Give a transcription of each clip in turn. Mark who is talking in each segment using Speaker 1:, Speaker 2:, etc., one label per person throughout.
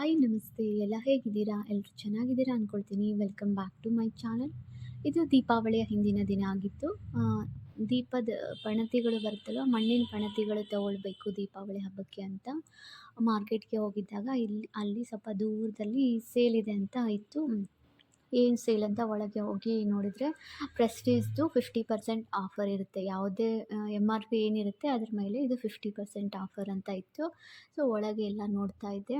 Speaker 1: Hi, ನಮಸ್ತೆ. ಎಲ್ಲ ಹೇಗಿದ್ದೀರಾ? ಎಲ್ಲರೂ ಚೆನ್ನಾಗಿದ್ದೀರಾ ಅಂದ್ಕೊಳ್ತೀನಿ welcome back to my channel ಇದು ದೀಪಾವಳಿಯ ಹಿಂದಿನ ದಿನ ಆಗಿತ್ತು. ದೀಪದ ಪಣತಿಗಳು ಬರುತ್ತಲ್ವ? ಮಣ್ಣಿನ ಪಣತಿಗಳು ತಗೊಳ್ಬೇಕು ದೀಪಾವಳಿ ಹಬ್ಬಕ್ಕೆ ಅಂತ. ಮಾರ್ಕೆಟ್ಗೆ ಹೋಗಿದ್ದಾಗ ಇಲ್ಲಿ, ಅಲ್ಲಿ ಸ್ವಲ್ಪ ದೂರದಲ್ಲಿ ಸೇಲ್ ಇದೆ ಅಂತ ಇತ್ತು. ಏನು ಸೇಲ್ ಅಂತ ಒಳಗೆ ಹೋಗಿ ನೋಡಿದರೆ ಪ್ರೆಸ್ಟೀಸ್ದು ಫಿಫ್ಟಿ ಪರ್ಸೆಂಟ್ ಆಫರ್ ಇರುತ್ತೆ. ಯಾವುದೇ ಎಂ ಆರ್ ಪಿ ಏನಿರುತ್ತೆ, ಅದ್ರ ಮೇಲೆ ಇದು ಫಿಫ್ಟಿ ಪರ್ಸೆಂಟ್ ಆಫರ್ ಅಂತ ಇತ್ತು. ಸೊ ಒಳಗೆ ಎಲ್ಲ ನೋಡ್ತಾ ಇದ್ದೆ.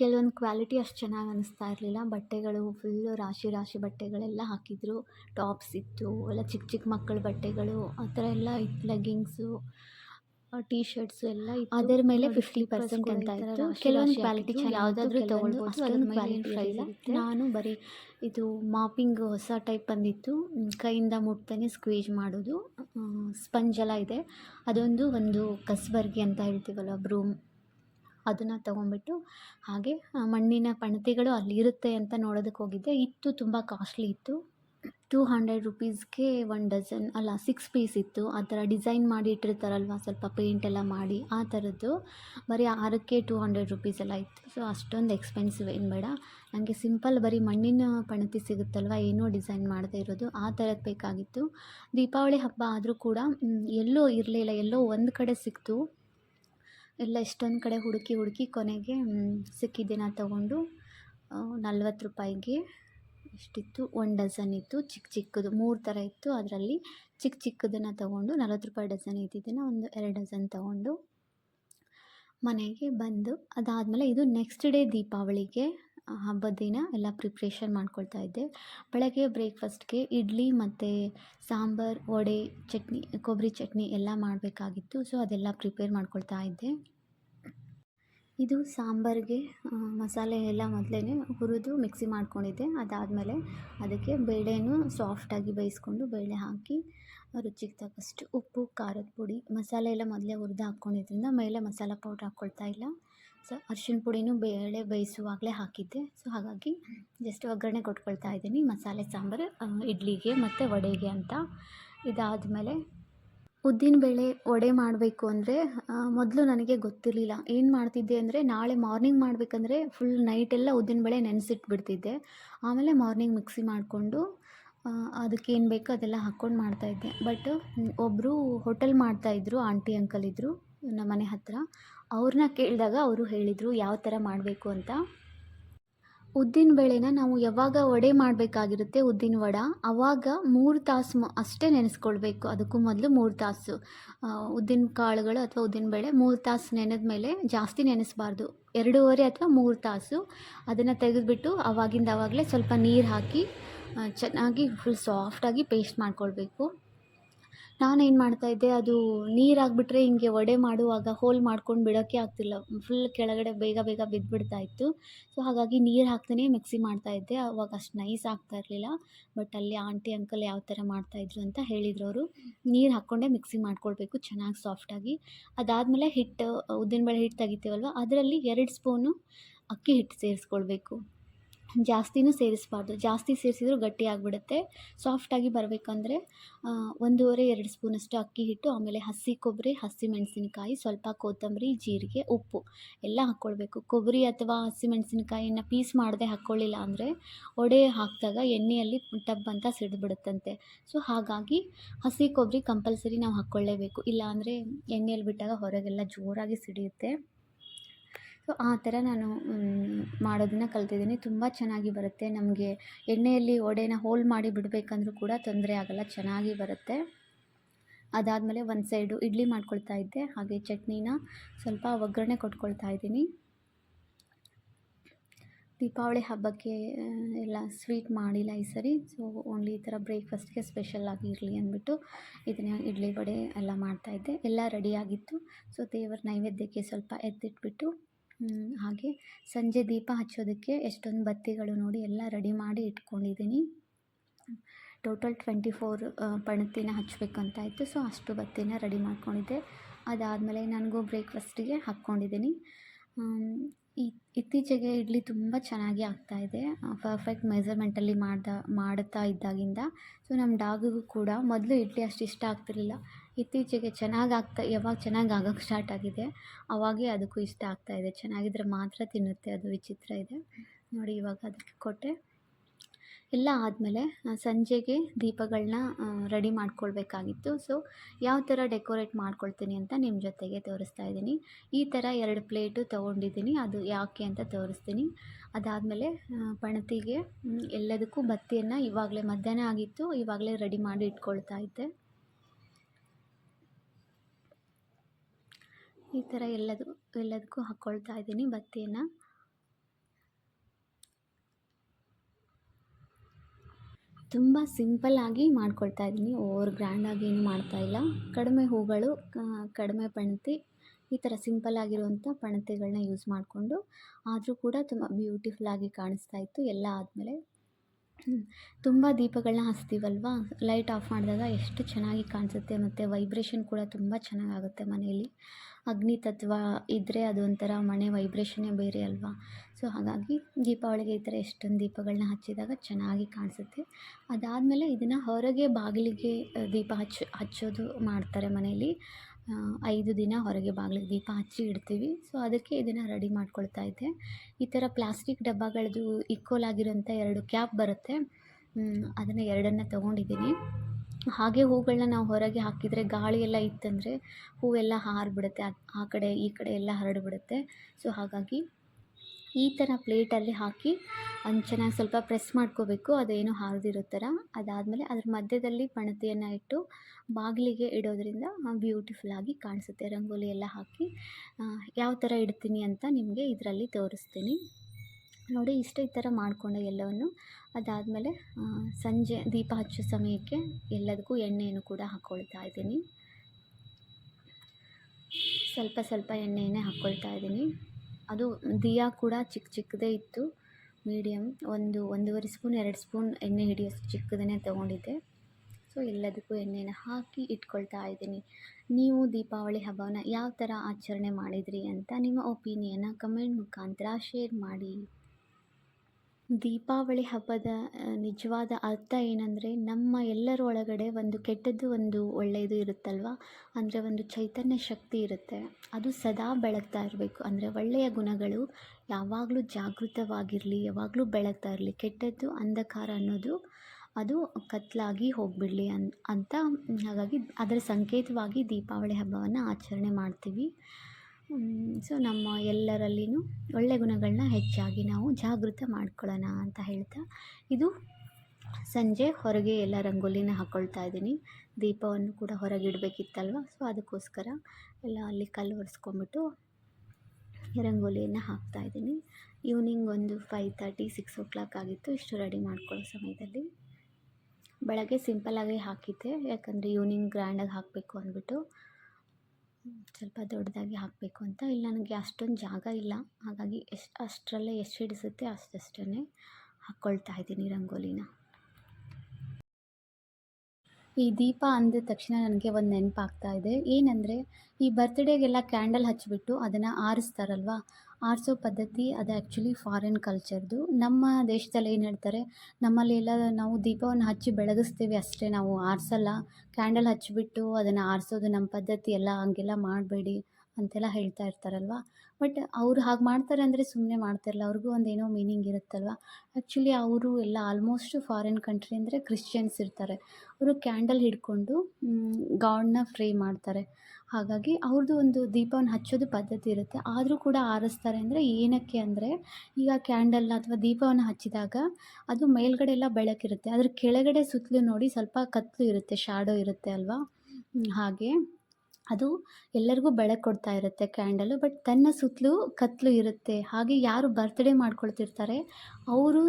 Speaker 1: ಕೆಲವೊಂದು ಕ್ವಾಲಿಟಿ ಅಷ್ಟು ಚೆನ್ನಾಗಿ ಅನ್ನಿಸ್ತಾ ಇರಲಿಲ್ಲ. ಬಟ್ಟೆಗಳು ಫುಲ್ಲು ರಾಶಿ ರಾಶಿ ಬಟ್ಟೆಗಳೆಲ್ಲ ಹಾಕಿದ್ರು. ಟಾಪ್ಸ್ ಇತ್ತು ಎಲ್ಲ ಚಿಕ್ಕ ಚಿಕ್ಕ ಮಕ್ಕಳ ಬಟ್ಟೆಗಳು ಆ ಥರ ಎಲ್ಲ ಇತ್ತು. ಲೆಗ್ಗಿಂಗ್ಸು ಟೀ ಶರ್ಟ್ಸು ಎಲ್ಲ ಅದರ ಮೇಲೆ ಫಿಫ್ಟಿ ಪರ್ಸೆಂಟ್ ಅಂತ ಇತ್ತು. ಕೆಲವೊಂದು ಕ್ವಾಲಿಟಿ ಯಾವುದಾದ್ರೂ ತೊಗೊಳ್ಬೋದು ಅದೊಂದು ಕ್ವಾಲಿಟಿ ಇಲ್ಲ ನಾನು ಬರೀ ಇದು ಮಾಪಿಂಗ್ ಹೊಸ ಟೈಪ್ ಬಂದಿತ್ತು. ಕೈಯಿಂದ ಮುಟ್ತಾನೆ ಸ್ಕ್ವೀಜ್ ಮಾಡೋದು. ಸ್ಪಂಜ್ ಎಲ್ಲ ಇದೆ. ಅದೊಂದು ಒಂದು ಕಸ್ಬರ್ಗಿ ಅಂತ ಹೇಳ್ತೀವಲ್ಲ ಬ್ರೂಮ್ ಅದನ್ನು ತೊಗೊಂಬಿಟ್ಟು ಹಾಗೆ ಮಣ್ಣಿನ ಪಣತಿಗಳು ಅಲ್ಲಿ ಇರುತ್ತೆ ಅಂತ ನೋಡೋದಕ್ಕೆ ಹೋಗಿದ್ದೆ. ಇತ್ತು, ತುಂಬ ಕಾಸ್ಟ್ಲಿ ಇತ್ತು. ಟೂ ಹಂಡ್ರೆಡ್ ರುಪೀಸ್ಗೆ ಒನ್ ಡಜನ್, ಅಲ್ಲ, ಸಿಕ್ಸ್ ಪೀಸ್ ಇತ್ತು. ಆ ಥರ ಡಿಸೈನ್ ಮಾಡಿ ಇಟ್ಟಿರ್ತಾರಲ್ವ, ಸ್ವಲ್ಪ ಪೇಂಟ್ ಎಲ್ಲ ಮಾಡಿ. ಆ ಥರದ್ದು ಬರೀ ಆರಕ್ಕೆ ಟೂ ಹಂಡ್ರೆಡ್ ರುಪೀಸ್ ಎಲ್ಲ ಇತ್ತು. ಸೊ, ಅಷ್ಟೊಂದು ಎಕ್ಸ್ಪೆನ್ಸಿವ್ ಏನು ಬೇಡ. ನನಗೆ ಸಿಂಪಲ್ ಬರೀ ಮಣ್ಣಿನ ಪಣತಿ ಸಿಗುತ್ತಲ್ವ, ಏನೂ ಡಿಸೈನ್ ಮಾಡದೇ ಇರೋದು, ಆ ಥರದ್ದು ಬೇಕಾಗಿತ್ತು. ದೀಪಾವಳಿ ಹಬ್ಬ ಆದರೂ ಕೂಡ ಎಲ್ಲೂ ಇರಲಿಲ್ಲ, ಎಲ್ಲೋ ಒಂದು ಕಡೆ ಸಿಕ್ತು. ಎಲ್ಲ ಎಷ್ಟೊಂದು ಕಡೆ ಹುಡುಕಿ ಹುಡುಕಿ ಕೊನೆಗೆ ಸಿಕ್ಕಿದ್ದನ್ನ ತಗೊಂಡು ನಲ್ವತ್ತು ರೂಪಾಯಿಗೆ ಎಷ್ಟಿತ್ತು? ಒಂದು ಡಜನ್ ಇತ್ತು ಚಿಕ್ಕ ಚಿಕ್ಕದು. ಮೂರು ಥರ ಇತ್ತು. ಅದರಲ್ಲಿ ಚಿಕ್ಕ ಚಿಕ್ಕದನ್ನು ತಗೊಂಡು, ನಲ್ವತ್ತು ರೂಪಾಯಿ ಡಜನ್ ಇದ್ದಿದ್ದನ್ನು ಒಂದು ಎರಡು ಡಜನ್ ತಗೊಂಡು ಮನೆಗೆ ಬಂದು ಅದಾದಮೇಲೆ ಇದು ನೆಕ್ಸ್ಟ್ ಡೇ ದೀಪಾವಳಿಗೆ ಹಬ್ಬದ ದಿನ ಎಲ್ಲ ಪ್ರಿಪ್ರೇಷನ್ ಮಾಡ್ಕೊಳ್ತಾ ಇದ್ದೆ. ಬೆಳಗ್ಗೆ ಬ್ರೇಕ್ಫಾಸ್ಟ್ಗೆ ಇಡ್ಲಿ ಮತ್ತು ಸಾಂಬಾರು, ವಡೆ, ಚಟ್ನಿ, ಕೊಬ್ಬರಿ ಚಟ್ನಿ ಎಲ್ಲ ಮಾಡಬೇಕಾಗಿತ್ತು. ಸೊ ಅದೆಲ್ಲ ಪ್ರಿಪೇರ್ ಮಾಡ್ಕೊಳ್ತಾ ಇದ್ದೆ. ಇದು ಸಾಂಬಾರಿಗೆ ಮಸಾಲೆ ಎಲ್ಲ ಮೊದಲೇ ಹುರಿದು ಮಿಕ್ಸಿ ಮಾಡ್ಕೊಂಡಿದ್ದೆ. ಅದಾದಮೇಲೆ ಅದಕ್ಕೆ ಬೇಳೆನೂ ಸಾಫ್ಟಾಗಿ ಬೇಯಿಸ್ಕೊಂಡು ಬೇಳೆ ಹಾಕಿ, ರುಚಿಗೆ ತಕ್ಕಷ್ಟು ಉಪ್ಪು, ಖಾರದ ಪುಡಿ, ಮಸಾಲೆ ಎಲ್ಲ ಮೊದಲೇ ಹುರಿದು ಹಾಕ್ಕೊಂಡಿದ್ರಿಂದ ಮೇಲೆ ಮಸಾಲೆ ಪೌಡ್ರ್ ಹಾಕ್ಕೊಳ್ತಾ ಇಲ್ಲ. ಸೊ ಅರಿಶಿಣ ಪುಡಿನೂ ಬೇಳೆ ಬೇಯಿಸುವಾಗಲೇ ಹಾಕಿದ್ದೆ. ಸೊ ಹಾಗಾಗಿ ಜಸ್ಟ್ ಒಗ್ಗರಣೆ ಕೊಟ್ಕೊಳ್ತಾ ಇದ್ದೀನಿ. ಮಸಾಲೆ, ಸಾಂಬಾರು ಇಡ್ಲಿಗೆ ಮತ್ತು ವಡೆಗೆ ಅಂತ. ಇದಾದಮೇಲೆ ಉದ್ದಿನಬೇಳೆ ವಡೆ ಮಾಡಬೇಕು ಅಂದರೆ ಮೊದಲು ನನಗೆ ಗೊತ್ತಿರಲಿಲ್ಲ. ಏನು ಮಾಡ್ತಿದ್ದೆ ಅಂದರೆ, ನಾಳೆ ಮಾರ್ನಿಂಗ್ ಮಾಡಬೇಕಂದ್ರೆ ಫುಲ್ ನೈಟೆಲ್ಲ ಉದ್ದಿನಬೇಳೆ ನೆನೆಸಿಟ್ಬಿಡ್ತಿದ್ದೆ. ಆಮೇಲೆ ಮಾರ್ನಿಂಗ್ ಮಿಕ್ಸಿ ಮಾಡಿಕೊಂಡು ಏನು ಬೇಕೋ ಅದೆಲ್ಲ ಹಾಕ್ಕೊಂಡು ಮಾಡ್ತಾಯಿದ್ದೆ ಬಟ್ ಒಬ್ಬರು ಹೋಟೆಲ್ ಮಾಡ್ತಾಯಿದ್ರು ಆಂಟಿ ಅಂಕಲ್ ಇದ್ದರು ನಮ್ಮ ಮನೆ ಹತ್ತಿರ ಅವ್ರನ್ನ ಕೇಳಿದಾಗ ಅವರು ಹೇಳಿದರು, ಯಾವ ಥರ ಮಾಡಬೇಕು ಅಂತ? ಉದ್ದಿನ ಬೇಳೆನ ನಾವು ಯಾವಾಗ ವಡೆ ಮಾಡಬೇಕಾಗಿರುತ್ತೆ ಉದ್ದಿನ ವಡ ಆವಾಗ ಮೂರು ತಾಸು ಅಷ್ಟೇ ನೆನೆಸ್ಕೊಳ್ಬೇಕು. ಅದಕ್ಕೂ ಮೊದಲು ಮೂರು ತಾಸು. ಉದ್ದಿನ ಕಾಳುಗಳು ಅಥವಾ ಉದ್ದಿನ ಬೇಳೆ ಮೂರು ತಾಸು ನೆನೆದ ಮೇಲೆ ಜಾಸ್ತಿ ನೆನೆಸಬಾರ್ದು. ಎರಡೂವರೆ ಅಥವಾ ಮೂರು ತಾಸು. ಅದನ್ನು ತೆಗೆದುಬಿಟ್ಟು ಅವಾಗಿಂದ ಆವಾಗಲೇ ಸ್ವಲ್ಪ ನೀರು ಹಾಕಿ ಚೆನ್ನಾಗಿ ಫುಲ್ ಸಾಫ್ಟಾಗಿ ಪೇಸ್ಟ್ ಮಾಡ್ಕೊಳ್ಬೇಕು. ನಾನೇನು ಮಾಡ್ತಾಯಿದ್ದೆ ಅದು ನೀರು ಹಿಂಗೆ ವಡೆ ಮಾಡುವಾಗ ಹೋಲ್ ಮಾಡ್ಕೊಂಡು ಬಿಡೋಕ್ಕೆ ಆಗ್ತಿಲ್ಲ. ಫುಲ್ ಕೆಳಗಡೆ ಬೇಗ ಬೇಗ ಬಿದ್ದುಬಿಡ್ತಾ ಇತ್ತು. ಸೊ ಹಾಗಾಗಿ ನೀರು ಹಾಕ್ತಾನೆ ಮಿಕ್ಸಿ ಮಾಡ್ತಾಯಿದ್ದೆ ಅವಾಗ ಅಷ್ಟು ನೈಸ್ ಆಗ್ತಾ ಇರಲಿಲ್ಲ. ಬಟ್ ಅಲ್ಲಿ ಆಂಟಿ ಅಂಕಲ್ ಯಾವ ಥರ ಮಾಡ್ತಾಯಿದ್ರು ಅಂತ ಹೇಳಿದ್ರು ಅವರು ನೀರು ಹಾಕ್ಕೊಂಡೇ ಮಿಕ್ಸಿ ಮಾಡ್ಕೊಳ್ಬೇಕು ಚೆನ್ನಾಗಿ ಸಾಫ್ಟಾಗಿ ಅದಾದಮೇಲೆ ಹಿಟ್ಟು, ಉದ್ದಿನಬೇಳೆ ಹಿಟ್ಟು ತೆಗಿತೀವಲ್ವ, ಅದರಲ್ಲಿ ಎರಡು ಸ್ಪೂನು ಅಕ್ಕಿ ಹಿಟ್ಟು ಸೇರಿಸ್ಕೊಳ್ಬೇಕು. ಜಾಸ್ತಿನೂ ಸೇರಿಸಬಾರ್ದು. ಜಾಸ್ತಿ ಸೇರಿಸಿದ್ರು ಗಟ್ಟಿ ಆಗಿಬಿಡುತ್ತೆ. ಸಾಫ್ಟಾಗಿ ಬರಬೇಕಂದ್ರೆ ಒಂದೂವರೆ, ಎರಡು ಸ್ಪೂನಷ್ಟು ಅಕ್ಕಿ ಹಿಟ್ಟು, ಆಮೇಲೆ ಹಸಿ ಕೊಬ್ಬರಿ, ಹಸಿ ಮೆಣಸಿನಕಾಯಿ, ಸ್ವಲ್ಪ ಕೊತ್ತಂಬರಿ, ಜೀರಿಗೆ, ಉಪ್ಪು ಎಲ್ಲ ಹಾಕ್ಕೊಳ್ಬೇಕು. ಕೊಬ್ಬರಿ ಅಥವಾ ಹಸಿ ಮೆಣಸಿನಕಾಯಿನ ಪೀಸ್ ಮಾಡದೆ ಹಾಕ್ಕೊಳ್ಳಿಲ್ಲ ಅಂದರೆ ಒಡೆ ಹಾಕಿದಾಗ ಎಣ್ಣೆಯಲ್ಲಿ ಟಬ್ ಅಂತ ಸಿಡಿದ್ಬಿಡುತ್ತಂತೆ. ಸೊ ಹಾಗಾಗಿ ಹಸಿ ಕೊಬ್ಬರಿ ಕಂಪಲ್ಸರಿ ನಾವು ಹಾಕ್ಕೊಳ್ಳೇಬೇಕು. ಇಲ್ಲಾಂದರೆ ಎಣ್ಣೆಯಲ್ಲಿ ಬಿಟ್ಟಾಗ ಹೊರಗೆಲ್ಲ ಜೋರಾಗಿ ಸಿಡಿಯುತ್ತೆ. ಸೊ ಆ ಥರ ನಾನು ಮಾಡೋದನ್ನು ಕಲ್ತಿದ್ದೀನಿ. ತುಂಬ ಚೆನ್ನಾಗಿ ಬರುತ್ತೆ. ನಮಗೆ ಎಣ್ಣೆಯಲ್ಲಿ ವಡೆನ ಹೋಲ್ ಮಾಡಿ ಬಿಡಬೇಕಂದ್ರೂ ಕೂಡ ತೊಂದರೆ ಆಗಲ್ಲ. ಚೆನ್ನಾಗಿ ಬರುತ್ತೆ. ಅದಾದಮೇಲೆ ಒಂದು ಸೈಡು ಇಡ್ಲಿ ಮಾಡ್ಕೊಳ್ತಾ ಇದ್ದೆ. ಹಾಗೆ ಚಟ್ನಿನ ಸ್ವಲ್ಪ ಒಗ್ಗರಣೆ ಕೊಟ್ಕೊಳ್ತಾ ಇದ್ದೀನಿ. ದೀಪಾವಳಿ ಹಬ್ಬಕ್ಕೆ ಎಲ್ಲ ಸ್ವೀಟ್ ಮಾಡಿಲ್ಲ ಈ ಸರಿ. ಸೊ ಓನ್ಲಿ ಈ ಥರ ಬ್ರೇಕ್ಫಾಸ್ಟ್ಗೆ ಸ್ಪೆಷಲ್ ಆಗಿ ಇರಲಿ ಅಂದ್ಬಿಟ್ಟು ಇದನ್ನ ಇಡ್ಲಿ ವಡೆ ಎಲ್ಲ ಮಾಡ್ತಾಯಿದ್ದೆ ಎಲ್ಲ ರೆಡಿಯಾಗಿತ್ತು ಸೊ ದೇವರ ನೈವೇದ್ಯಕ್ಕೆ ಸ್ವಲ್ಪ ಎತ್ತಿಟ್ಬಿಟ್ಟು ಹಾಗೆ ಸಂಜೆ ದೀಪ ಹಚ್ಚೋದಕ್ಕೆ ಎಷ್ಟೊಂದು ಬತ್ತಿಗಳು ನೋಡಿ ಎಲ್ಲ ರೆಡಿ ಮಾಡಿ ಇಟ್ಕೊಂಡಿದ್ದೀನಿ ಟೋಟಲ್ ಟ್ವೆಂಟಿ ಫೋರ್ ಪಣತಿನ ಹಚ್ಚಬೇಕಂತ ಇತ್ತು ಸೊ ಅಷ್ಟು ಬತ್ತಿನ ರೆಡಿ ಮಾಡ್ಕೊಂಡಿದ್ದೆ. ಅದಾದಮೇಲೆ ನನಗೂ ಬ್ರೇಕ್ಫಾಸ್ಟಿಗೆ ಹಾಕ್ಕೊಂಡಿದ್ದೀನಿ ಇತ್ತೀಚೆಗೆ ಇಡ್ಲಿ ತುಂಬ ಚೆನ್ನಾಗಿ ಆಗ್ತಾಯಿದೆ ಪರ್ಫೆಕ್ಟ್ ಮೆಸರ್ಮೆಂಟಲ್ಲಿ ಮಾಡ್ದ ಮಾಡುತ್ತಾ ಇದ್ದಾಗಿಂದ. ಸೊ ನಮ್ಮ ಡಾಗಿಗೂ ಕೂಡ ಮೊದಲು ಇಡ್ಲಿ ಅಷ್ಟು ಇಷ್ಟ ಆಗ್ತಿರ್ಲಿಲ್ಲ. ಇತ್ತೀಚೆಗೆ ಚೆನ್ನಾಗಿ ಆಗ್ತಾ ಯಾವಾಗ ಚೆನ್ನಾಗಿ ಆಗೋಕ್ಕೆ ಸ್ಟಾರ್ಟ್ ಆಗಿದೆ, ಅವಾಗೇ ಅದಕ್ಕೂ ಇಷ್ಟ ಆಗ್ತಾಯಿದೆ ಚೆನ್ನಾಗಿದ್ರೆ ಮಾತ್ರ ತಿನ್ನುತ್ತೆ, ಅದು ವಿಚಿತ್ರ ಇದೆ. ನೋಡಿ, ಇವಾಗ ಅದಕ್ಕೆ ಕೊಟ್ಟೆ. ಎಲ್ಲ ಆದಮೇಲೆ ಸಂಜೆಗೆ ದೀಪಗಳನ್ನ ರೆಡಿ ಮಾಡ್ಕೊಳ್ಬೇಕಾಗಿತ್ತು. ಸೊ ಯಾವ ಥರ ಡೆಕೋರೇಟ್ ಮಾಡ್ಕೊಳ್ತೀನಿ ಅಂತ ನಿಮ್ಮ ಜೊತೆಗೆ ತೋರಿಸ್ತಾ ಇದ್ದೀನಿ. ಈ ಥರ ಎರಡು ಪ್ಲೇಟು ತೊಗೊಂಡಿದ್ದೀನಿ. ಅದು ಯಾಕೆ ಅಂತ ತೋರಿಸ್ತೀನಿ. ಅದಾದಮೇಲೆ ಪಣತಿಗೆ ಎಲ್ಲದಕ್ಕೂ ಬತ್ತಿಯನ್ನು ಇವಾಗಲೇ ಮಧ್ಯಾಹ್ನ ಆಗಿತ್ತು. ಇವಾಗಲೇ ರೆಡಿ ಮಾಡಿ ಇಟ್ಕೊಳ್ತಾ ಇದ್ದೆ. ಈ ಥರ ಎಲ್ಲದು, ಎಲ್ಲದಕ್ಕೂ ಹಾಕ್ಕೊಳ್ತಾ ಇದ್ದೀನಿ ಬತ್ತಿಯನ್ನು ತುಂಬ ಸಿಂಪಲ್ಲಾಗಿ ಮಾಡ್ಕೊಳ್ತಾ ಇದ್ದೀನಿ. ಓವರ್ ಗ್ರ್ಯಾಂಡಾಗಿ ಏನು ಮಾಡ್ತಾಯಿಲ್ಲ ಕಡಿಮೆ ಹೂಗಳು ಕಡಿಮೆ ಪಣತಿ, ಈ ಥರ ಸಿಂಪಲ್ಲಾಗಿರುವಂಥ ಪಣತಿಗಳನ್ನ ಯೂಸ್ ಮಾಡಿಕೊಂಡು ಆದರೂ ಕೂಡ ತುಂಬ ಬ್ಯೂಟಿಫುಲ್ಲಾಗಿ ಕಾಣಿಸ್ತಾ ಇತ್ತು. ಎಲ್ಲ ಆದಮೇಲೆ ತುಂಬ ದೀಪಗಳನ್ನ ಹಚ್ತೀವಲ್ವ? ಲೈಟ್ ಆಫ್ ಮಾಡಿದಾಗ ಎಷ್ಟು ಚೆನ್ನಾಗಿ ಕಾಣಿಸುತ್ತೆ ಮತ್ತು ವೈಬ್ರೇಷನ್ ಕೂಡ ತುಂಬ ಚೆನ್ನಾಗಾಗುತ್ತೆ ಮನೆಯಲ್ಲಿ. ಅಗ್ನಿ ತತ್ವ ಇದ್ದರೆ ಅದೊಂಥರ ಮನೆ ವೈಬ್ರೇಷನ್ನೇ ಬೇರೆ ಅಲ್ವಾ? ಸೊ ಹಾಗಾಗಿ ದೀಪಾವಳಿಗೆ ಈ ಥರ ಎಷ್ಟೊಂದು ದೀಪಗಳನ್ನ ಹಚ್ಚಿದಾಗ ಚೆನ್ನಾಗಿ ಕಾಣಿಸುತ್ತೆ. ಅದಾದಮೇಲೆ ಇದನ್ನು ಹೊರಗೆ ಬಾಗಿಲಿಗೆ ದೀಪ ಹಚ್ಚ, ಹಚ್ಚೋದು ಮಾಡ್ತಾರೆ ಮನೆಯಲ್ಲಿ. ಐದು ದಿನ ಹೊರಗೆ ಬಾಗಿಲಿಗೆ ದೀಪ ಹಚ್ಚಿ ಇಡ್ತೀವಿ. ಸೊ ಅದಕ್ಕೆ ಇದನ್ನು ರೆಡಿ ಮಾಡ್ಕೊಳ್ತಾ ಇದ್ದೆ. ಈ ಥರ ಪ್ಲಾಸ್ಟಿಕ್ ಡಬ್ಬಗಳದ್ದು ಈಕ್ವಲ್ ಆಗಿರೋಂಥ ಎರಡು ಕ್ಯಾಪ್ ಬರುತ್ತೆ. ಅದನ್ನು ಎರಡನ್ನು ತೊಗೊಂಡಿದ್ದೀನಿ. ಹಾಗೆ ಹೂಗಳನ್ನ ನಾವು ಹೊರಗೆ ಹಾಕಿದರೆ ಗಾಳಿ ಎಲ್ಲ ಇತ್ತಂದರೆ ಹೂವೆಲ್ಲ ಹಾರಿಬಿಡುತ್ತೆ. ಆ ಕಡೆ ಈ ಕಡೆ ಎಲ್ಲ ಹರಡಿಬಿಡುತ್ತೆ. ಸೊ ಹಾಗಾಗಿ ಈ ಥರ ಪ್ಲೇಟಲ್ಲಿ ಹಾಕಿ ಒಂದು ಚೆನ್ನಾಗಿ ಸ್ವಲ್ಪ ಪ್ರೆಸ್ ಮಾಡ್ಕೋಬೇಕು. ಅದೇನು ಹಾರದಿರೋ ಥರ ಅದಾದಮೇಲೆ ಅದ್ರ ಮಧ್ಯದಲ್ಲಿ ಪಣತಿಯನ್ನು ಇಟ್ಟು ಬಾಗಿಲಿಗೆ ಇಡೋದ್ರಿಂದ ಬ್ಯೂಟಿಫುಲ್ಲಾಗಿ ಕಾಣಿಸುತ್ತೆ. ರಂಗೋಲಿ ಎಲ್ಲ ಹಾಕಿ ಯಾವ ಥರ ಇಡ್ತೀನಿ ಅಂತ ನಿಮಗೆ ಇದರಲ್ಲಿ ತೋರಿಸ್ತೀನಿ. ನೋಡಿ ಇಷ್ಟು ಈ ಥರ ಮಾಡಿಕೊಂಡೆ ಎಲ್ಲವನ್ನು. ಅದಾದಮೇಲೆ ಸಂಜೆ ದೀಪ ಹಚ್ಚೋ ಸಮಯಕ್ಕೆ ಎಲ್ಲದಕ್ಕೂ ಎಣ್ಣೆಯನ್ನು ಕೂಡ ಹಾಕ್ಕೊಳ್ತಾ ಇದ್ದೀನಿ. ಸ್ವಲ್ಪ ಸ್ವಲ್ಪ ಎಣ್ಣೆಯನ್ನೇ ಹಾಕ್ಕೊಳ್ತಾ ಇದ್ದೀನಿ. ಅದು ದಿಯಾ ಕೂಡ ಚಿಕ್ಕ ಚಿಕ್ಕದೇ ಇತ್ತು. ಮೀಡಿಯಮ್ ಒಂದು ಒಂದೂವರೆ ಸ್ಪೂನ್, ಎರಡು ಸ್ಪೂನ್ ಎಣ್ಣೆ ಹಿಡಿಯೋಷ್ಟು ಚಿಕ್ಕದನ್ನೇ ತೊಗೊಂಡಿದ್ದೆ. ಸೊ, ಎಲ್ಲದಕ್ಕೂ ಎಣ್ಣೆನ ಹಾಕಿ ಇಟ್ಕೊಳ್ತಾ ಇದ್ದೀನಿ. ನೀವು ದೀಪಾವಳಿ ಹಬ್ಬವನ್ನು ಯಾವ ಥರ ಆಚರಣೆ ಮಾಡಿದ್ರಿ ಅಂತ ನಿಮ್ಮ ಒಪಿನಿಯನ್ನ ಕಮೆಂಟ್ ಮುಖಾಂತರ ಶೇರ್ ಮಾಡಿ. ದೀಪಾವಳಿ ಹಬ್ಬದ ನಿಜವಾದ ಅರ್ಥ ಏನಂದರೆ ನಮ್ಮ ಎಲ್ಲರ ಒಳಗಡೆ ಒಂದು ಕೆಟ್ಟದ್ದು ಒಂದು ಒಳ್ಳೆಯದು ಇರುತ್ತಲ್ವ? ಅಂದರೆ ಒಂದು ಚೈತನ್ಯ ಶಕ್ತಿ ಇರುತ್ತೆ. ಅದು ಸದಾ ಬೆಳಗ್ತಾ ಇರಬೇಕು. ಅಂದರೆ ಒಳ್ಳೆಯ ಗುಣಗಳು ಯಾವಾಗಲೂ ಜಾಗೃತವಾಗಿರಲಿ, ಯಾವಾಗಲೂ ಬೆಳಗ್ತಾ ಇರಲಿ. ಕೆಟ್ಟದ್ದು, ಅಂಧಕಾರ ಅನ್ನೋದು ಅದು ಕತ್ತಲಾಗಿ ಹೋಗ್ಬಿಡಲಿ ಅನ್, ಅಂತ ಹಾಗಾಗಿ ಅದರ ಸಂಕೇತವಾಗಿ ದೀಪಾವಳಿ ಹಬ್ಬವನ್ನು ಆಚರಣೆ ಮಾಡ್ತೀವಿ. ಸೊ ನಮ್ಮ ಎಲ್ಲರಲ್ಲಿಯೂ ಒಳ್ಳೆಯ ಗುಣಗಳನ್ನ ಹೆಚ್ಚಾಗಿ ನಾವು ಜಾಗೃತ ಮಾಡ್ಕೊಳ್ಳೋಣ ಅಂತ ಹೇಳ್ತಾ ಇದು ಸಂಜೆ ಹೊರಗೆ ಎಲ್ಲ ರಂಗೋಲಿನ ಹಾಕ್ಕೊಳ್ತಾ ಇದ್ದೀನಿ. ದೀಪವನ್ನು ಕೂಡ ಹೊರಗಿಡಬೇಕಿತ್ತಲ್ವ? ಸೊ ಅದಕ್ಕೋಸ್ಕರ ಎಲ್ಲ ಅಲ್ಲಿ ಕಲ್ಲು ಒರೆಸ್ಕೊಂಬಿಟ್ಟು ರಂಗೋಲಿಯನ್ನು ಹಾಕ್ತಾಯಿದ್ದೀನಿ ಈವ್ನಿಂಗ್ ಒಂದು five thirty six o'clock ಆಗಿತ್ತು. ಇಷ್ಟು ರೆಡಿ ಮಾಡ್ಕೊಳ್ಳೋ ಸಮಯದಲ್ಲಿ. ಬೆಳಗ್ಗೆ ಸಿಂಪಲ್ಲಾಗಿ ಹಾಕಿದ್ದೆ. ಯಾಕಂದರೆ ಈವ್ನಿಂಗ್ ಗ್ರ್ಯಾಂಡಾಗಿ ಹಾಕಬೇಕು ಅಂದ್ಬಿಟ್ಟು ಸ್ವಲ್ಪ ದೊಡ್ಡದಾಗಿ ಹಾಕಬೇಕು ಅಂತ. ಇಲ್ಲಿ, ನನಗೆ ಅಷ್ಟೊಂದು ಜಾಗ ಇಲ್ಲ. ಹಾಗಾಗಿ ಎಷ್ಟು, ಅಷ್ಟರಲ್ಲೇ ಎಷ್ಟು ಹಿಡಿಸುತ್ತೆ ಅಷ್ಟಷ್ಟೇ ಹಾಕ್ಕೊಳ್ತಾ ಇದ್ದೀನಿ ರಂಗೋಲಿನ. ಈ ದೀಪ ಅಂದ ತಕ್ಷಣ ನನಗೆ ಒಂದು ನೆನಪಾಗ್ತಾ ಇದೆ. ಏನಂದರೆ, ಈ ಬರ್ತ್ಡೇಗೆಲ್ಲ ಕ್ಯಾಂಡಲ್ ಹಚ್ಚಿಬಿಟ್ಟು ಅದನ್ನು ಆರಿಸ್ತಾರಲ್ವ? ಆರಿಸೋ ಪದ್ಧತಿ ಅದು ಆ್ಯಕ್ಚುಲಿ ಫಾರಿನ್ ಕಲ್ಚರ್ದು ನಮ್ಮ ದೇಶದಲ್ಲಿ ಏನು ಹೇಳ್ತಾರೆ, ನಮ್ಮಲ್ಲಿ ಎಲ್ಲ ನಾವು ದೀಪವನ್ನು ಹಚ್ಚಿ ಬೆಳಗಿಸ್ತೀವಿ ಅಷ್ಟೇ, ನಾವು ಆರಿಸಲ್ಲ. ಕ್ಯಾಂಡಲ್ ಹಚ್ಚಿಬಿಟ್ಟು ಅದನ್ನು ಆರಿಸೋದು ನಮ್ಮ ಪದ್ಧತಿ ಎಲ್ಲ, ಹಂಗೆಲ್ಲ ಮಾಡಬೇಡಿ ಅಂತೆಲ್ಲ ಹೇಳ್ತಾ ಇರ್ತಾರಲ್ವ? ಬಟ್ ಅವ್ರು ಹಾಗೆ ಮಾಡ್ತಾರೆ ಅಂದರೆ ಸುಮ್ಮನೆ ಮಾಡ್ತಾರಲ್ಲ, ಅವ್ರಿಗೂ ಒಂದು ಏನೋ ಮೀನಿಂಗ್ ಇರುತ್ತಲ್ವ? ಆ್ಯಕ್ಚುಲಿ ಅವರು ಎಲ್ಲ ಆಲ್ಮೋಸ್ಟ್ ಫಾರಿನ್ ಕಂಟ್ರಿ ಅಂದರೆ ಕ್ರಿಶ್ಚಿಯನ್ಸ್ ಇರ್ತಾರೆ. ಅವರು ಕ್ಯಾಂಡಲ್ ಹಿಡ್ಕೊಂಡು ಗಾಡ್ನ ಫ್ರೇ ಮಾಡ್ತಾರೆ. ಹಾಗಾಗಿ ಅವ್ರದ್ದು ಒಂದು ದೀಪವನ್ನು ಹಚ್ಚೋದು ಪದ್ಧತಿ ಇರುತ್ತೆ. ಆದರೂ ಕೂಡ ಆರಿಸ್ತಾರೆ ಅಂದರೆ ಏನಕ್ಕೆ ಅಂದರೆ, ಈಗ ಕ್ಯಾಂಡಲ್ನ ಅಥವಾ ದೀಪವನ್ನು ಹಚ್ಚಿದಾಗ ಅದು ಮೇಲ್ಗಡೆ ಎಲ್ಲ ಬೆಳಕಿರುತ್ತೆ. ಅದ್ರ ಕೆಳಗಡೆ ಸುತ್ತಲೂ ನೋಡಿ ಸ್ವಲ್ಪ ಕತ್ತಲು ಇರುತ್ತೆ ಶ್ಯಾಡೋ ಇರುತ್ತೆ ಅಲ್ವಾ? ಹಾಗೆ. ಅದು ಎಲ್ಲರಿಗೂ ಬೆಳಕು ಕೊಡ್ತಾ ಇರುತ್ತೆ ಕ್ಯಾಂಡಲು, ಬಟ್ ತನ್ನ ಸುತ್ತಲೂ ಕತ್ತಲು ಇರುತ್ತೆ. ಹಾಗೆ ಯಾರು ಬರ್ತ್ಡೇ ಮಾಡ್ಕೊಳ್ತಿರ್ತಾರೆ, ಅವರು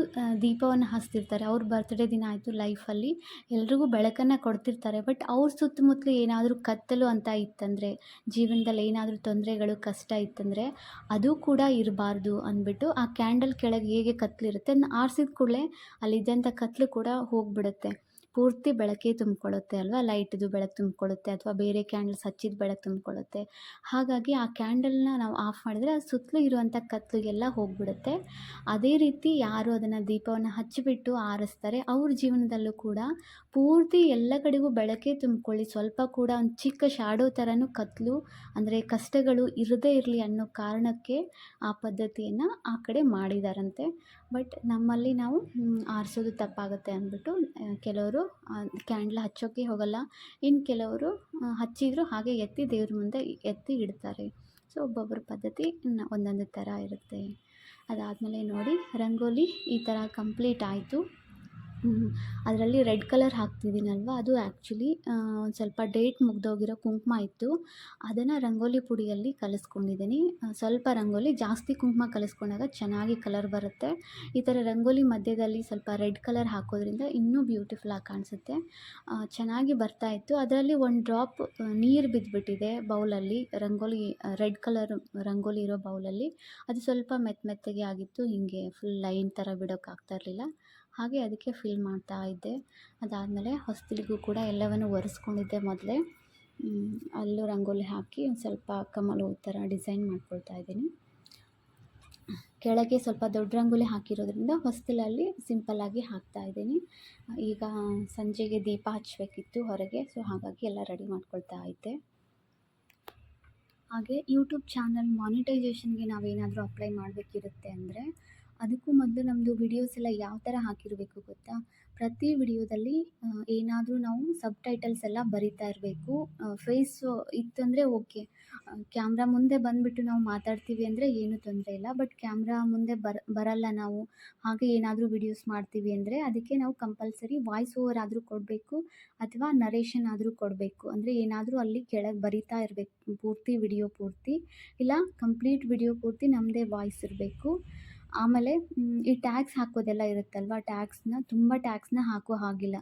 Speaker 1: ದೀಪವನ್ನು ಹಚ್ತಿರ್ತಾರೆ ಅವ್ರ ಬರ್ತ್ಡೇ ದಿನ ಆಯಿತು ಲೈಫಲ್ಲಿ ಎಲ್ರಿಗೂ ಬೆಳಕನ್ನು ಕೊಡ್ತಿರ್ತಾರೆ. ಬಟ್ ಅವ್ರ ಸುತ್ತಮುತ್ತಲು ಏನಾದರೂ ಕತ್ತಲು ಅಂತ ಇತ್ತಂದರೆ, ಜೀವನದಲ್ಲಿ ಏನಾದರೂ ತೊಂದರೆಗಳು, ಕಷ್ಟ ಇತ್ತಂದರೆ, ಅದು ಕೂಡ ಇರಬಾರ್ದು ಅಂದ್ಬಿಟ್ಟು ಆ ಕ್ಯಾಂಡಲ್ ಕೆಳಗೆ ಹೇಗೆ ಕತ್ತಲಿರುತ್ತೆ ಅದನ್ನ ಆರಿಸಿದ ಕೂಡಲೇ ಅಲ್ಲಿದ್ದಂಥ ಕತ್ತಲು ಕೂಡ ಹೋಗಿಬಿಡುತ್ತೆ. ಪೂರ್ತಿ ಬೆಳಕೇ ತುಂಬಿಕೊಳ್ಳುತ್ತೆ ಅಲ್ವಾ? ಲೈಟ್ದು ಬೆಳಕು ತುಂಬಿಕೊಳ್ಳುತ್ತೆ ಅಥವಾ ಬೇರೆ ಕ್ಯಾಂಡಲ್ಸ್ ಹಚ್ಚಿದ ಬೆಳಕು ತುಂಬಿಕೊಳ್ಳುತ್ತೆ. ಹಾಗಾಗಿ ಆ ಕ್ಯಾಂಡಲ್ನ ನಾವು ಆಫ್ ಮಾಡಿದರೆ ಅದು ಸುತ್ತಲೂ ಇರುವಂಥ ಕತ್ತಲಿಗೆಲ್ಲ ಹೋಗ್ಬಿಡುತ್ತೆ. ಅದೇ ರೀತಿ ಯಾರು ಅದನ್ನು ದೀಪವನ್ನು ಹಚ್ಚಿಬಿಟ್ಟು ಆರಿಸ್ತಾರೆ, ಅವ್ರ ಜೀವನದಲ್ಲೂ ಕೂಡ ಪೂರ್ತಿ ಎಲ್ಲ ಕಡೆಗೂ ಬೆಳಕೇ ತುಂಬಿಕೊಳ್ಳಿ. ಸ್ವಲ್ಪ ಕೂಡ ಒಂದು ಚಿಕ್ಕ ಶಾಡೋ ಥರನೂ ಕತ್ತಲು ಅಂದರೆ ಕಷ್ಟಗಳು ಇರದೇ ಇರಲಿ ಅನ್ನೋ ಕಾರಣಕ್ಕೆ ಆ ಪದ್ಧತಿಯನ್ನು ಆ ಕಡೆ ಮಾಡಿದಾರಂತೆ. ಬಟ್ ನಮ್ಮಲ್ಲಿ ನಾವು ಆರಿಸೋದು ತಪ್ಪಾಗುತ್ತೆ ಅಂದ್ಬಿಟ್ಟು ಕೆಲವರು ಕ್ಯಾಂಡ್ಲ್ ಹಚ್ಚೋಕ್ಕೆ ಹೋಗಲ್ಲ. ಇನ್ನು ಕೆಲವರು ಹಚ್ಚಿದ್ರು ಹಾಗೆ ಎತ್ತಿ ದೇವ್ರ ಮುಂದೆ ಎತ್ತಿ ಇಡ್ತಾರೆ. ಸೊ ಒಬ್ಬೊಬ್ಬರ ಪದ್ಧತಿ ಒಂದೊಂದು ಥರ ಇರುತ್ತೆ. ಅದಾದಮೇಲೆ ನೋಡಿ, ರಂಗೋಲಿ ಈ ಥರ ಕಂಪ್ಲೀಟ್ ಆಯಿತು. ಅದರಲ್ಲಿ ರೆಡ್ ಕಲರ್ ಹಾಕ್ತಿದ್ದೀನಲ್ವ? ಅದು ಆ್ಯಕ್ಚುಲಿ ಒಂದು ಸ್ವಲ್ಪ ಡೇಟ್ ಮುಗ್ದೋಗಿರೋ ಕುಂಕುಮ ಇತ್ತು. ಅದನ್ನು ರಂಗೋಲಿ ಪುಡಿಯಲ್ಲಿ ಕಲಿಸ್ಕೊಂಡಿದ್ದೀನಿ. ಸ್ವಲ್ಪ ರಂಗೋಲಿ, ಜಾಸ್ತಿ ಕುಂಕುಮ ಕಲಿಸ್ಕೊಂಡಾಗ ಚೆನ್ನಾಗಿ ಕಲರ್ ಬರುತ್ತೆ. ಈ ಥರ ರಂಗೋಲಿ ಮಧ್ಯದಲ್ಲಿ ಸ್ವಲ್ಪ ರೆಡ್ ಕಲರ್ ಹಾಕೋದ್ರಿಂದ ಇನ್ನೂ ಬ್ಯೂಟಿಫುಲ್ ಆಗಿ ಕಾಣಿಸುತ್ತೆ. ಚೆನ್ನಾಗಿ ಬರ್ತಾ ಇತ್ತು. ಅದರಲ್ಲಿ ಒಂದು ಡ್ರಾಪ್ ನೀರು ಬಿದ್ದುಬಿಟ್ಟಿದೆ ಬೌಲಲ್ಲಿ. ರಂಗೋಲಿ ರೆಡ್ ಕಲರ್ ರಂಗೋಲಿ ಇರೋ ಬೌಲಲ್ಲಿ. ಅದು ಸ್ವಲ್ಪ ಮೆತ್ತ ಮೆತ್ತಗೆ ಆಗಿತ್ತು. ಹೀಗೆ ಫುಲ್ ಲೈನ್ ಥರ ಬಿಡೋಕ್ಕಾಗ್ತಾ ಇರಲಿಲ್ಲ. ಹಾಗೆ ಅದಕ್ಕೆ ಫಿಲ್ ಮಾಡ್ತಾ ಇದ್ದೆ. ಅದಾದಮೇಲೆ ಹೊಸ್ತಿಲಿಗೂ ಕೂಡ ಎಲ್ಲವನ್ನು ಒರೆಸ್ಕೊಂಡಿದ್ದೆ ಮೊದಲೇ. ಅಲ್ಲೂ ರಂಗೋಲಿ ಹಾಕಿ ಒಂದು ಸ್ವಲ್ಪ ಕಮಲ ಹೂ ಥರ ಡಿಸೈನ್ ಮಾಡ್ಕೊಳ್ತಾ ಇದ್ದೀನಿ. ಕೆಳಗೆ ಸ್ವಲ್ಪ ದೊಡ್ಡ ರಂಗೋಲಿ ಹಾಕಿರೋದ್ರಿಂದ ಹೊಸ್ತಿಲಲ್ಲಿ ಸಿಂಪಲ್ಲಾಗಿ ಹಾಕ್ತಾ ಇದ್ದೀನಿ. ಈಗ ಸಂಜೆಗೆ ದೀಪ ಹಚ್ಚಬೇಕಿತ್ತು ಹೊರಗೆ ಸೊ ಹಾಗಾಗಿ ಎಲ್ಲ ರೆಡಿ ಮಾಡ್ಕೊಳ್ತಾ ಇದ್ದೆ. ಹಾಗೆ ಯೂಟ್ಯೂಬ್ ಚಾನಲ್ ಮಾನಿಟೈಸೇಷನ್ಗೆ ನಾವೇನಾದರೂ ಅಪ್ಲೈ ಮಾಡಬೇಕಿರುತ್ತೆ ಅಂದರೆ ಅದಕ್ಕೂ ಮೊದಲು ನಮ್ಮದು ವಿಡಿಯೋಸ್ ಎಲ್ಲ ಯಾವ ಥರ ಹಾಕಿರಬೇಕು ಗೊತ್ತಾ? ಪ್ರತಿ ವಿಡಿಯೋದಲ್ಲಿ ಏನಾದರೂ ನಾವು ಸಬ್ ಟೈಟಲ್ಸ್ ಎಲ್ಲ ಬರಿತಾ ಇರಬೇಕು. ಫೇಸು ಇತ್ತಂದರೆ ಓಕೆ ಕ್ಯಾಮ್ರಾ ಮುಂದೆ ಬಂದುಬಿಟ್ಟು ನಾವು ಮಾತಾಡ್ತೀವಿ ಅಂದರೆ ಏನೂ ತೊಂದರೆ ಇಲ್ಲ. ಬಟ್ ಕ್ಯಾಮ್ರಾ ಮುಂದೆ ಬರ, ಬರಲ್ಲ ನಾವು. ಹಾಗೆ ಏನಾದರೂ ವಿಡಿಯೋಸ್ ಮಾಡ್ತೀವಿ ಅಂದರೆ ಅದಕ್ಕೆ ನಾವು ಕಂಪಲ್ಸರಿ ವಾಯ್ಸ್ ಓವರ್ ಆದರೂ ಕೊಡಬೇಕು, ಅಥವಾ ನರೇಷನ್ ಆದರೂ ಕೊಡಬೇಕು. ಅಂದರೆ ಏನಾದರೂ ಅಲ್ಲಿ ಕೆಳಗೆ ಬರಿತಾ ಇರಬೇಕು, ಪೂರ್ತಿ ವಿಡಿಯೋ ಪೂರ್ತಿ. ಇಲ್ಲ ಕಂಪ್ಲೀಟ್ ವಿಡಿಯೋ ಪೂರ್ತಿ ನಮ್ಮದೇ ವಾಯ್ಸ್ ಇರಬೇಕು. ಆಮೇಲೆ ಈ ಟ್ಯಾಕ್ಸ್ ಹಾಕೋದೆಲ್ಲ ಇರುತ್ತಲ್ವ? ಟ್ಯಾಕ್ಸ್ನ ತುಂಬ ಟ್ಯಾಕ್ಸ್ನ ಹಾಕೋ ಹಾಗಿಲ್ಲ.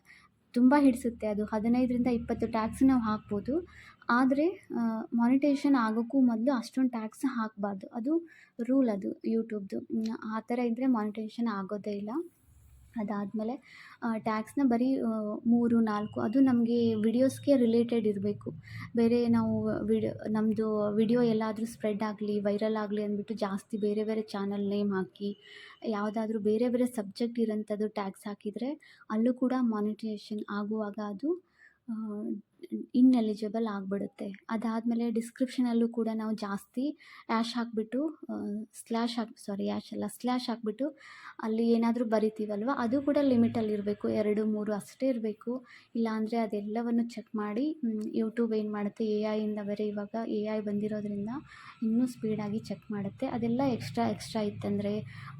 Speaker 1: ತುಂಬ ಹಿಡಿಸುತ್ತೆ ಅದು. ಹದಿನೈದರಿಂದ ಇಪ್ಪತ್ತು ಟ್ಯಾಕ್ಸ್ ನಾವು ಹಾಕ್ಬೋದು. ಆದರೆ ಮಾನಿಟೇಷನ್ ಆಗೋಕ್ಕೂ ಮೊದಲು ಅಷ್ಟೊಂದು ಟ್ಯಾಕ್ಸ್ ಹಾಕಬಾರ್ದು. ಅದು ರೂಲ್ ಅದು ಯೂಟ್ಯೂಬ್ದು ಆ ಥರ ಇದ್ದರೆ ಮಾನಿಟೇಷನ್ ಆಗೋದೇ ಇಲ್ಲ. ಅದಾದಮೇಲೆ ಟ್ಯಾಕ್ಸ್ನ ಬರೀ ಮೂರು, ನಾಲ್ಕು, ಅದು ನಮಗೆ ವಿಡಿಯೋಸ್ಗೆ ರಿಲೇಟೆಡ್ ಇರಬೇಕು. ಬೇರೆ ನಾವು ವಿಡಿಯೋ ನಮ್ಮದು ವಿಡಿಯೋ ಎಲ್ಲಾದರೂ ಸ್ಪ್ರೆಡ್ ಆಗಲಿ ವೈರಲ್ ಆಗಲಿ ಅಂದ್ಬಿಟ್ಟು ಜಾಸ್ತಿ ಬೇರೆ ಬೇರೆ ಚಾನಲ್ ನೇಮ್ ಹಾಕಿ, ಯಾವುದಾದ್ರೂ ಬೇರೆ ಬೇರೆ ಸಬ್ಜೆಕ್ಟ್ ಇರೋಂಥದ್ದು ಟ್ಯಾಗ್ಸ್ ಹಾಕಿದರೆ, ಅಲ್ಲೂ ಕೂಡ ಮಾನಿಟೈಸೇಷನ್ ಆಗುವಾಗ ಅದು ಇನ್ಎಲಿಜಿಬಲ್ ಆಗಿಬಿಡುತ್ತೆ. ಅದಾದಮೇಲೆ ಡಿಸ್ಕ್ರಿಪ್ಷನಲ್ಲೂ ಕೂಡ ನಾವು ಜಾಸ್ತಿ ಆ್ಯಶ್ ಹಾಕಿಬಿಟ್ಟು ಸ್ಲ್ಯಾಶ್ ಹಾಕಿ ಸಾರಿ ಆ್ಯಶ್ ಅಲ್ಲ ಸ್ಲ್ಯಾಶ್ ಹಾಕಿಬಿಟ್ಟು ಅಲ್ಲಿ ಏನಾದರೂ ಬರಿತೀವಲ್ವ? ಅದು ಕೂಡ ಲಿಮಿಟಲ್ಲಿ ಇರಬೇಕು. ಎರಡು, ಮೂರು ಅಷ್ಟೇ ಇರಬೇಕು. ಇಲ್ಲಾಂದರೆ ಅದೆಲ್ಲವನ್ನು ಚೆಕ್ ಮಾಡಿ ಯೂಟ್ಯೂಬ್ ಏನು ಮಾಡುತ್ತೆ? ಎ ಐಯಿಂದ ಬೇರೆ ಇವಾಗ ಎ ಐ ಬಂದಿರೋದ್ರಿಂದ ಇನ್ನೂ ಸ್ಪೀಡಾಗಿ ಚೆಕ್ ಮಾಡುತ್ತೆ. ಅದೆಲ್ಲ ಎಕ್ಸ್ಟ್ರಾ ಎಕ್ಸ್ಟ್ರಾ ಇತ್ತಂದರೆ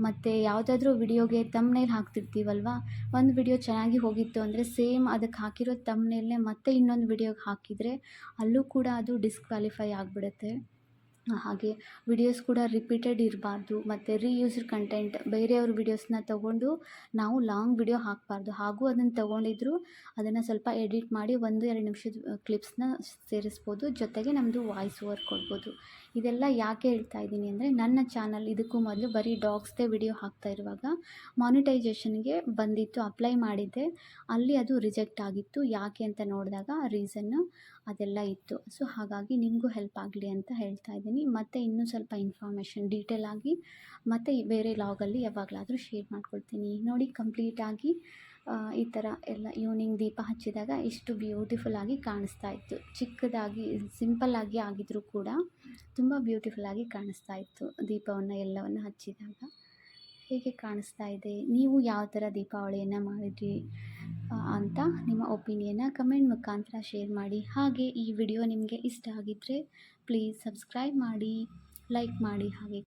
Speaker 1: ಮತ್ತು ಯಾವುದಾದ್ರೂ ವಿಡಿಯೋಗೆ ತಮ್ನೇಲ್ ಹಾಕ್ತಿರ್ತೀವಲ್ವ? ಒಂದು ವಿಡಿಯೋ ಚೆನ್ನಾಗಿ ಹೋಗಿತ್ತು ಅಂದರೆ ಸೇಮ್ ಅದಕ್ಕೆ ಹಾಕಿರೋ ತಮ್ನೇಲ್ನೇ ಮತ್ತೆ ಇನ್ನೊಂದು ವಿಡಿಯೋಗೆ ಹಾಕಿದರೆ ಅಲ್ಲೂ ಕೂಡ ಅದು ಡಿಸ್ಕ್ವಾಲಿಫೈ ಆಗಿಬಿಡುತ್ತೆ. ಹಾಗೆ ವಿಡಿಯೋಸ್ ಕೂಡ ರಿಪೀಟೆಡ್ ಇರಬಾರ್ದು, ಮತ್ತು ರೀಯೂಸ್ಡ್ ಕಂಟೆಂಟ್ ಬೇರೆಯವ್ರ ವಿಡಿಯೋಸ್ನ ತೊಗೊಂಡು ನಾವು ಲಾಂಗ್ ವಿಡಿಯೋ ಹಾಕಬಾರ್ದು. ಹಾಗೂ ಅದನ್ನು ತೊಗೊಂಡಿದ್ರು ಅದನ್ನು ಸ್ವಲ್ಪ ಎಡಿಟ್ ಮಾಡಿ ಒಂದು, ಎರಡು ನಿಮಿಷದ ಕ್ಲಿಪ್ಸ್ನ ಸೇರಿಸ್ಬೋದು, ಜೊತೆಗೆ ನಮ್ಮದು ವಾಯ್ಸ್ ಓವರ್ ಕೊಡ್ಬೋದು. ಇದೆಲ್ಲ ಯಾಕೆ ಹೇಳ್ತಾ ಇದ್ದೀನಿ ಅಂದರೆ ನನ್ನ ಚಾನಲ್ ಇದಕ್ಕೂ ಮೊದಲು ಬರೀ ಡಾಗ್ಸ್ದೇ ವಿಡಿಯೋ ಹಾಕ್ತಾ ಇರುವಾಗ ಮಾನಿಟೈಸೇಷನ್ಗೆ ಬಂದಿತ್ತು ಅಪ್ಲೈ ಮಾಡಿದ್ದೆ. ಅಲ್ಲಿ ಅದು ರಿಜೆಕ್ಟ್ ಆಗಿತ್ತು. ಯಾಕೆ ಅಂತ ನೋಡಿದಾಗ ರೀಸನ್ನು ಅದೆಲ್ಲ ಇತ್ತು. ಸೊ ಹಾಗಾಗಿ ನಿಮಗೂ ಹೆಲ್ಪ್ ಆಗಲಿ ಅಂತ ಹೇಳ್ತಾ ಇದ್ದೀನಿ. ಮತ್ತು ಇನ್ನೂ ಸ್ವಲ್ಪ ಇನ್ಫಾರ್ಮೇಷನ್ ಡೀಟೇಲ್ ಆಗಿ ಮತ್ತು ಬೇರೆ ಲಾಗಲ್ಲಿ ಯಾವಾಗಲಾದರೂ ಶೇರ್ ಮಾಡ್ಕೊಳ್ತೀನಿ. ನೋಡಿ ಕಂಪ್ಲೀಟಾಗಿ ಈ ಥರ ಎಲ್ಲ ಈವ್ನಿಂಗ್ ದೀಪ ಹಚ್ಚಿದಾಗ ಇಷ್ಟು ಬ್ಯೂಟಿಫುಲ್ಲಾಗಿ ಕಾಣಿಸ್ತಾ ಇತ್ತು. ಚಿಕ್ಕದಾಗಿ ಸಿಂಪಲ್ಲಾಗಿ ಆಗಿದ್ದರೂ ಕೂಡ ತುಂಬ ಬ್ಯೂಟಿಫುಲ್ಲಾಗಿ ಕಾಣಿಸ್ತಾ ಇತ್ತು ದೀಪವನ್ನು ಎಲ್ಲವನ್ನು ಹಚ್ಚಿದಾಗ. ಹೇಗೆ ಕಾಣಿಸ್ತಾ ಇದೆ? ನೀವು ಯಾವ ಥರ ದೀಪಾವಳಿಯನ್ನು ಮಾಡಿದ್ರಿ ಅಂತ ನಿಮ್ಮ ಒಪಿನಿಯನ್ನ ಕಮೆಂಟ್ ಮುಖಾಂತರ ಶೇರ್ ಮಾಡಿ. ಹಾಗೆ ಈ ವಿಡಿಯೋ ನಿಮಗೆ ಇಷ್ಟ ಆಗಿದ್ದರೆ ಪ್ಲೀಸ್ ಸಬ್ಸ್ಕ್ರೈಬ್ ಮಾಡಿ ಲೈಕ್ ಮಾಡಿ ಹಾಗೆ.